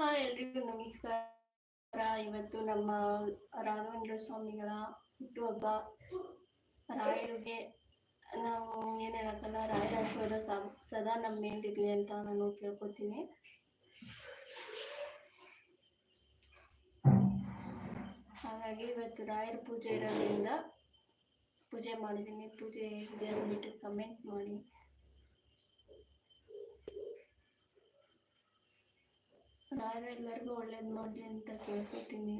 Hi ಎಲ್ರಿಗೂ ನಮಸ್ಕಾರ. ಇವತ್ತು ನಮ್ಮ ರಾಘವೇಂದ್ರ ಸ್ವಾಮಿಗಳ ಹುಟ್ಟುಹಬ್ಬ. ರಾಯರಿಗೆ ನಾವು ಏನು ಹೇಳಕ್ಕಲ್ಲ, ರಾಯರ ಆಶೀರ್ವಾದ ಸದಾ ನಮ್ಮ ಮೇಲಿರಲಿ ಅಂತ ನಾನು ಕೇಳ್ಕೊತೀನಿ. ಹಾಗಾಗಿ ಇವತ್ತು ರಾಯರ ಪೂಜೆ ಇರೋದ್ರಿಂದ ಪೂಜೆ ಮಾಡಿದ್ದೀನಿ. ಪೂಜೆ ಇದೆ ಅಂದ್ಬಿಟ್ಟು ಕಮೆಂಟ್ ಮಾಡಿ. ರಾಯರ ಎಲ್ಲರಿಗೂ ಒಳ್ಳೇದು ಮಾಡಿ ಅಂತ ಕೇಳ್ಕೊತೀನಿ.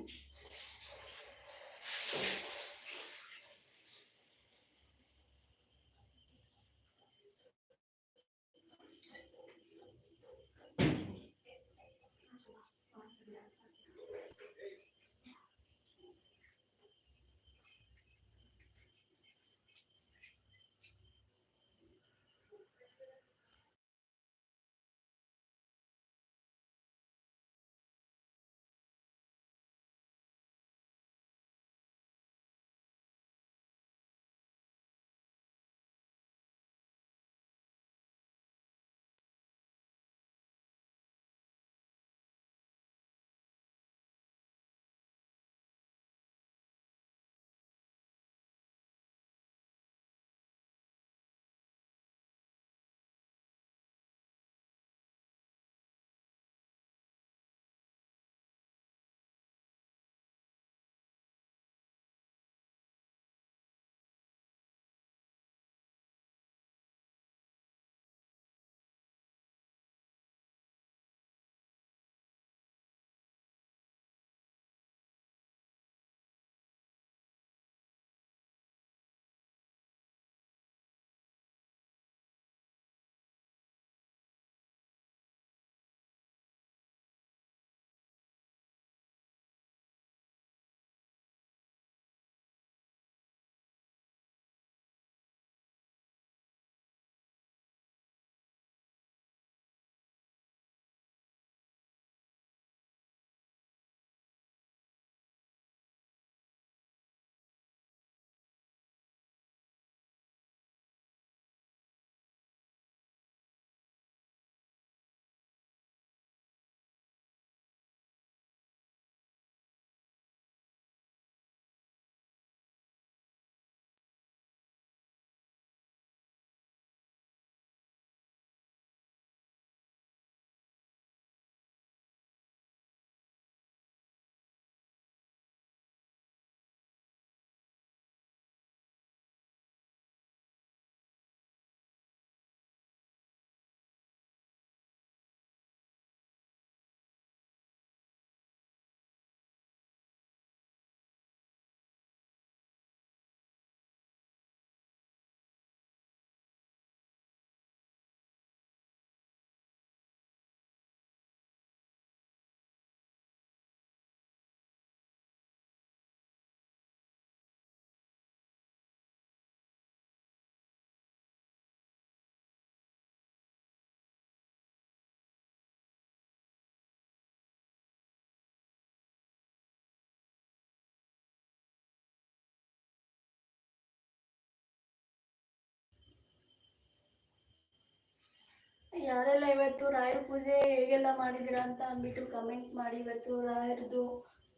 ಯಾರೆಲ್ಲ ಇವತ್ತು ರಾಯರ ಪೂಜೆ ಹೇಗೆಲ್ಲ ಮಾಡಿದಿರ ಅಂತ ಅಂದ್ಬಿಟ್ಟು ಕಮೆಂಟ್ ಮಾಡಿ. ಇವತ್ತು ರಾಯರದು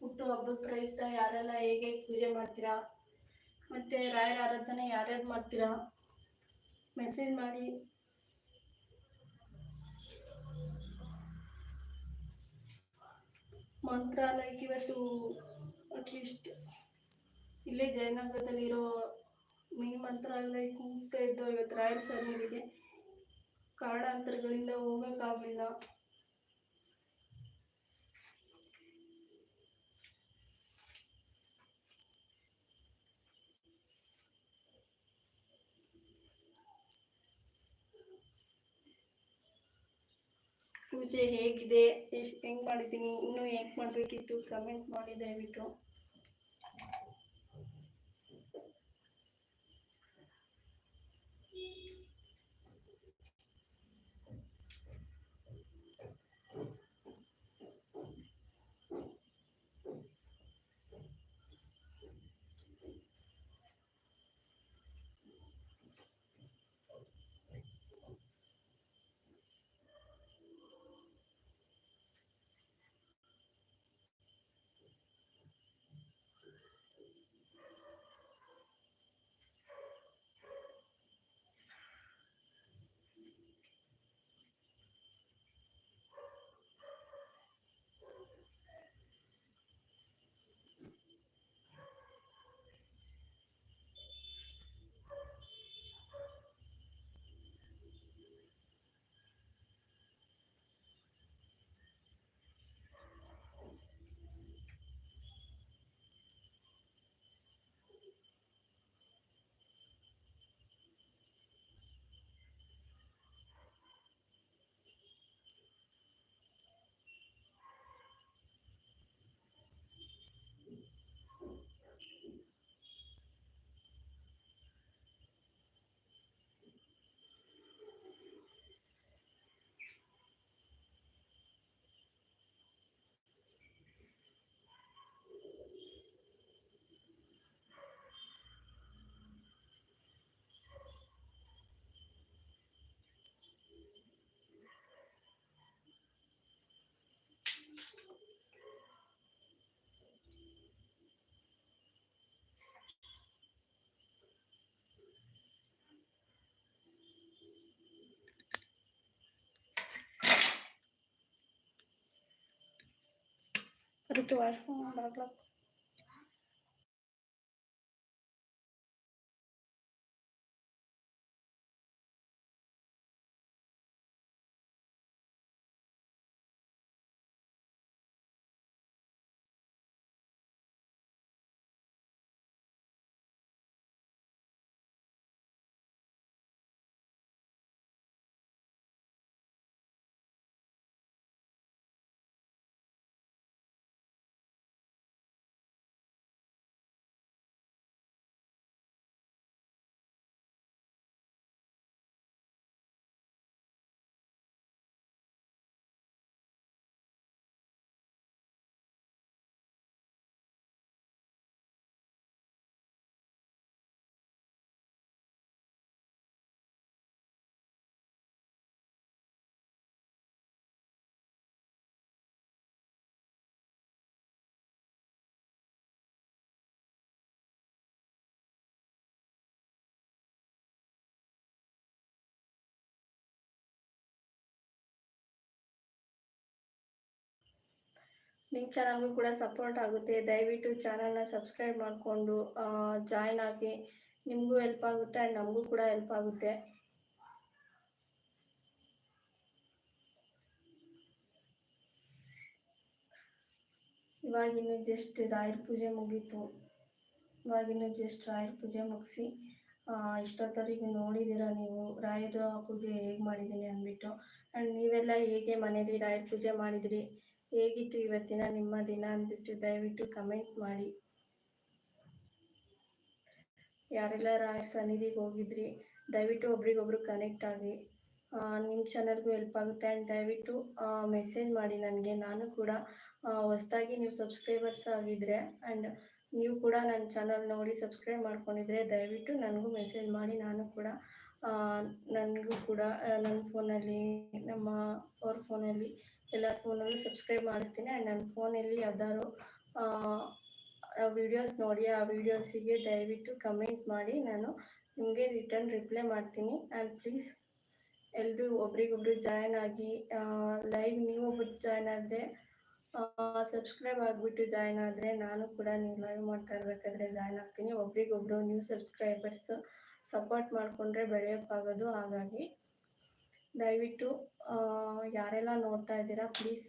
ಹುಟ್ಟು ಹಬ್ಬದ ಪ್ರಯುಕ್ತ ಯಾರೆಲ್ಲ ಹೇಗೆ ಪೂಜೆ ಮಾಡ್ತೀರಾ? ಮತ್ತು ರಾಯರ ಆರಾಧನೆ ಯಾರ್ಯಾರು ಮಾಡ್ತೀರಾ? ಮೆಸೇಜ್ ಮಾಡಿ. ಮಂತ್ರಾಲಯಕ್ಕೆ ಇವತ್ತು ಅಟ್ಲೀಸ್ಟ್ ಇಲ್ಲೇ ಜಯನಗರದಲ್ಲಿರೋ ಮಿನಿ ಮಂತ್ರಾಲಯಕ್ಕೆ ಹೋಗ್ತಾ ಇದ್ದೋ ಇವತ್ತು ರಾಯರ ಸನ್ನಿಧಿಗೆ ಕಾರಣಾಂತರಗಳಿಂದ ಹೋಗೋಕ್ಕಾಗಲಿಲ್ಲ. ಪೂಜೆ ಹೇಗಿದೆ? ಎಷ್ಟು ಹೆಂಗೆ ಮಾಡಿದ್ದೀನಿ? ಇನ್ನೂ ಹೆಂಗೆ ಮಾಡಬೇಕಿತ್ತು? ಕಮೆಂಟ್ ಮಾಡಿ ದಯವಿಟ್ಟು. ritual. Bla, bla. ನಿಮ್ಮ ಚಾನಲ್ಗೂ ಕೂಡ ಸಪೋರ್ಟ್ ಆಗುತ್ತೆ. ದಯವಿಟ್ಟು ಚಾನಲ್ನ ಸಬ್ಸ್ಕ್ರೈಬ್ ಮಾಡಿಕೊಂಡು ಜಾಯ್ನ್ ಆಗಿ ನಿಮಗೂ ಹೆಲ್ಪ್ ಆಗುತ್ತೆ ಆ್ಯಂಡ್ ನಮಗೂ ಕೂಡ ಹೆಲ್ಪ್ ಆಗುತ್ತೆ. ಇವಾಗಿನ್ನು ಜಸ್ಟ್ ರಾಯರ ಪೂಜೆ ಮುಗೀತು. ಇವಾಗಿನ್ನು ಜಸ್ಟ್ ರಾಯರ ಪೂಜೆ ಮುಗಿಸಿ ಇಷ್ಟೊತ್ತವರೆಗೆ ನೋಡಿದ್ದೀರ ನೀವು? ರಾಯರ ಪೂಜೆ ಹೇಗೆ ಮಾಡಿದ್ದೀನಿ ಅಂದ್ಬಿಟ್ಟು. ಆ್ಯಂಡ್ ನೀವೆಲ್ಲ ಹೇಗೆ ಮನೇಲಿ ರಾಯರ ಪೂಜೆ ಮಾಡಿದ್ರಿ? ಹೇಗಿತ್ತು ಇವತ್ತಿನ ನಿಮ್ಮ ದಿನ ಅಂದ್ಬಿಟ್ಟು ದಯವಿಟ್ಟು ಕಮೆಂಟ್ ಮಾಡಿ. ಯಾರೆಲ್ಲ ರಾಯರ್ ಸನ್ನಿಧಿಗೆ ಹೋಗಿದ್ರಿ, ದಯವಿಟ್ಟು ಒಬ್ರಿಗೊಬ್ರು ಕನೆಕ್ಟ್ ಆಗಿ. ನಿಮ್ಮ ಚಾನಲ್ಗೂ ಹೆಲ್ಪ್ ಆಗುತ್ತೆ ಆ್ಯಂಡ್ ದಯವಿಟ್ಟು ಮೆಸೇಜ್ ಮಾಡಿ ನನಗೆ. ನಾನು ಕೂಡ ಹೊಸ್ದಾಗಿ ನೀವು ಸಬ್ಸ್ಕ್ರೈಬರ್ಸ್ ಆಗಿದ್ದರೆ ಆ್ಯಂಡ್ ನೀವು ಕೂಡ ನನ್ನ ಚಾನಲ್ ನೋಡಿ ಸಬ್ಸ್ಕ್ರೈಬ್ ಮಾಡ್ಕೊಂಡಿದ್ರೆ ದಯವಿಟ್ಟು ನನಗೂ ಮೆಸೇಜ್ ಮಾಡಿ. ನಾನು ಕೂಡ ನನಗೂ ಕೂಡ ನನ್ನ ಫೋನಲ್ಲಿ ನಮ್ಮ ಅವ್ರ ಫೋನಲ್ಲಿ ಎಲ್ಲ ಫೋನಲ್ಲೂ ಸಬ್ಸ್ಕ್ರೈಬ್ ಮಾಡಿಸ್ತೀನಿ ಆ್ಯಂಡ್ ನನ್ನ ಫೋನಲ್ಲಿ ಯಾವ್ದಾದ್ರು ವಿಡಿಯೋಸ್ ನೋಡಿ, ಆ ವಿಡಿಯೋಸಿಗೆ ದಯವಿಟ್ಟು ಕಮೆಂಟ್ ಮಾಡಿ. ನಾನು ನಿಮಗೆ ರಿಟರ್ನ್ ರಿಪ್ಲೈ ಮಾಡ್ತೀನಿ. ಆ್ಯಂಡ್ ಪ್ಲೀಸ್ ಎಲ್ಲರೂ ಒಬ್ರಿಗೊಬ್ರು ಜಾಯ್ನ್ ಆಗಿ ಲೈವ್ ನೀವು ಒಬ್ಬರು ಜಾಯ್ನ್ ಆದರೆ ಸಬ್ಸ್ಕ್ರೈಬ್ ಆಗಿಬಿಟ್ಟು ಜಾಯ್ನ್ ಆದರೆ ನಾನು ಕೂಡ ನೀವು ಲೈವ್ ಮಾಡ್ತಾ ಇರಬೇಕಾದ್ರೆ ಜಾಯ್ನ್ ಆಗ್ತೀನಿ. ಒಬ್ರಿಗೊಬ್ರು ನ್ಯೂ ಸಬ್ಸ್ಕ್ರೈಬರ್ಸ್ ಸಪೋರ್ಟ್ ಮಾಡಿಕೊಂಡ್ರೆ ಬೆಳೆಯೋಕ್ಕಾಗೋದು. ಹಾಗಾಗಿ ದಯವಿಟ್ಟು ಯಾರೆಲ್ಲ ನೋಡ್ತಾ ಇದ್ದೀರಾ ಪ್ಲೀಸ್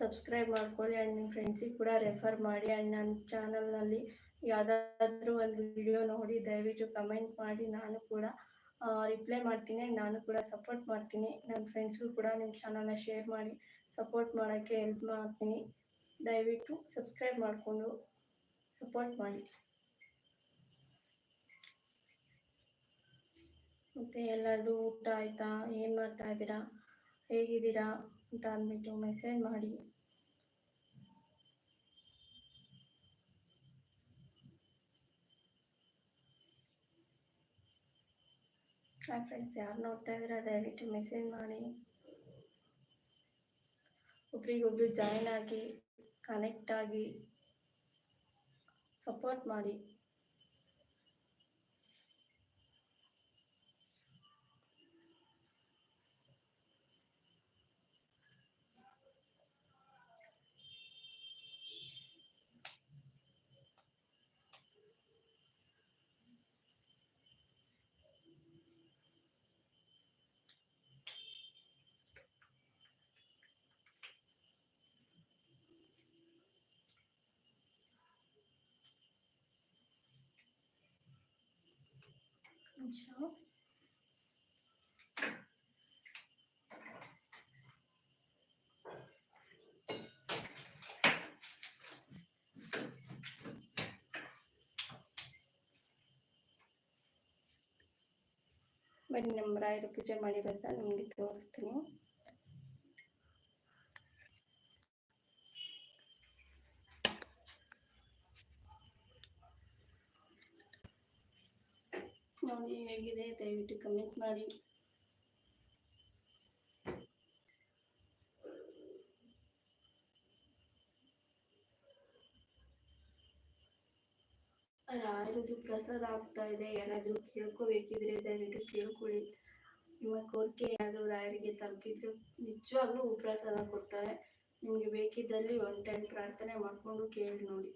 ಸಬ್ಸ್ಕ್ರೈಬ್ ಮಾಡ್ಕೊಳ್ಳಿ ಆ್ಯಂಡ್ ನಿಮ್ಮ ಫ್ರೆಂಡ್ಸಿಗೆ ಕೂಡ ರೆಫರ್ ಮಾಡಿ ಆ್ಯಂಡ್ ನನ್ನ ಚಾನಲ್ನಲ್ಲಿ ಯಾವುದಾದ್ರೂ ಒಂದು ವಿಡಿಯೋ ನೋಡಿ, ದಯವಿಟ್ಟು ಕಮೆಂಟ್ ಮಾಡಿ, ನಾನು ಕೂಡ ರಿಪ್ಲೈ ಮಾಡ್ತೀನಿ ಆ್ಯಂಡ್ ನಾನು ಕೂಡ ಸಪೋರ್ಟ್ ಮಾಡ್ತೀನಿ. ನನ್ನ ಫ್ರೆಂಡ್ಸ್ಗೂ ಕೂಡ ನಿಮ್ಮ ಚಾನಲ್ನ ಶೇರ್ ಮಾಡಿ ಸಪೋರ್ಟ್ ಮಾಡೋಕ್ಕೆ ಹೆಲ್ಪ್ ಮಾಡ್ತೀನಿ. ದಯವಿಟ್ಟು ಸಬ್ಸ್ಕ್ರೈಬ್ ಮಾಡಿಕೊಂಡು ಸಪೋರ್ಟ್ ಮಾಡಿ. ಮತ್ತು ಎಲ್ಲರದು ಊಟ ಆಯಿತಾ? ಏನು ಮಾಡ್ತಾ ಇದ್ದೀರಾ? ಹೇಗಿದ್ದೀರಾ? ಅಂತ ಅಂದ್ಬಿಟ್ಟು ಮೆಸೇಜ್ ಮಾಡಿ. ಹಾಯ್ ಫ್ರೆಂಡ್ಸ್ ಯಾರು ನೋಡ್ತಾ ಇದ್ದೀರಾ? ದಯವಿಟ್ಟು ಮೆಸೇಜ್ ಮಾಡಿ. ಒಬ್ರಿಗೊಬ್ರು ಜಾಯ್ನ್ ಆಗಿ ಕನೆಕ್ಟ್ ಆಗಿ ಸಪೋರ್ಟ್ ಮಾಡಿ. ನಿಮಿಷ ಬನ್ನಿ ನಮ್ಮ ರಾಯರು ಪೂಜೆ ಮಾಡಿರೋದ ನಿಮಗೆ ತೋರಿಸ್ತೀನಿ ನೋಡಿ ಹೇಗಿದೆ ದಯವಿಟ್ಟು ಕಮೆಂಟ್ ಮಾಡಿ. ಯಾರದು ಪ್ರಸಾದ ಆಗ್ತಾ ಇದೆ. ಯಾರಾದರೂ ಕೇಳ್ಕೋಬೇಕಿದ್ರೆ ದಯವಿಟ್ಟು ಕೇಳ್ಕೊಳ್ಳಿ. ನಿಮ್ಮ ಕೋರಿಕೆ ಏನಾದರೂ ರಾಯರಿಗೆ ತಲುಪಿದ್ರೆ ನಿಜವಾಗ್ಲೂ ಪ್ರಸಾದ ಕೊಡ್ತಾರೆ. ನಿಮಗೆ ಬೇಕಿದ್ದಲ್ಲಿ ಒನ್ ಟೈಮ್ ಪ್ರಾರ್ಥನೆ ಮಾಡಿಕೊಂಡು ಕೇಳಿ ನೋಡಿ.